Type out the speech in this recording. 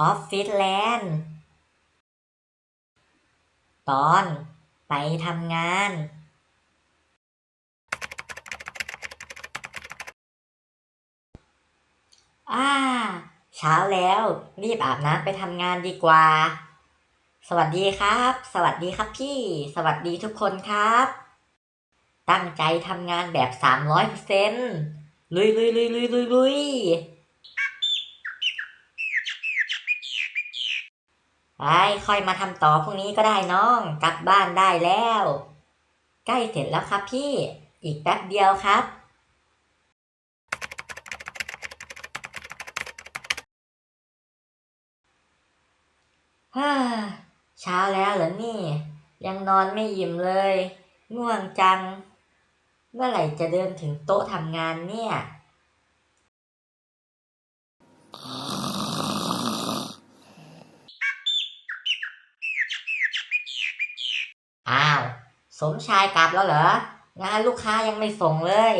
ออฟฟิศแลนด์ ตอนไปทำงานอ่าเช้าแล้ว รีบอาบน้ำไปทำงานดีกว่า สวัสดีครับ สวัสดีครับพี่ สวัสดีทุกคนครับ ตั้งใจทำงานแบบสามร้อยเปอร์เซ็นต์ลุยลุยลุยลุยลุยลุย ไปค่อยมาทำต่อพรุ่งนี้ก็ได้น้อง กลับบ้านได้แล้ว ใกล้เสร็จแล้วครับพี่ อีกแป๊บเดียวครับ ฮ่า เช้าแล้วเหรอนี่ ยังนอนไม่อิ่มเลย ง่วงจัง เมื่อไหร่จะเดินถึงโต๊ะทำงานเนี่ย อ้าว สมชายกลับแล้วเหรองานลูกค้ายังไม่ส่งเลย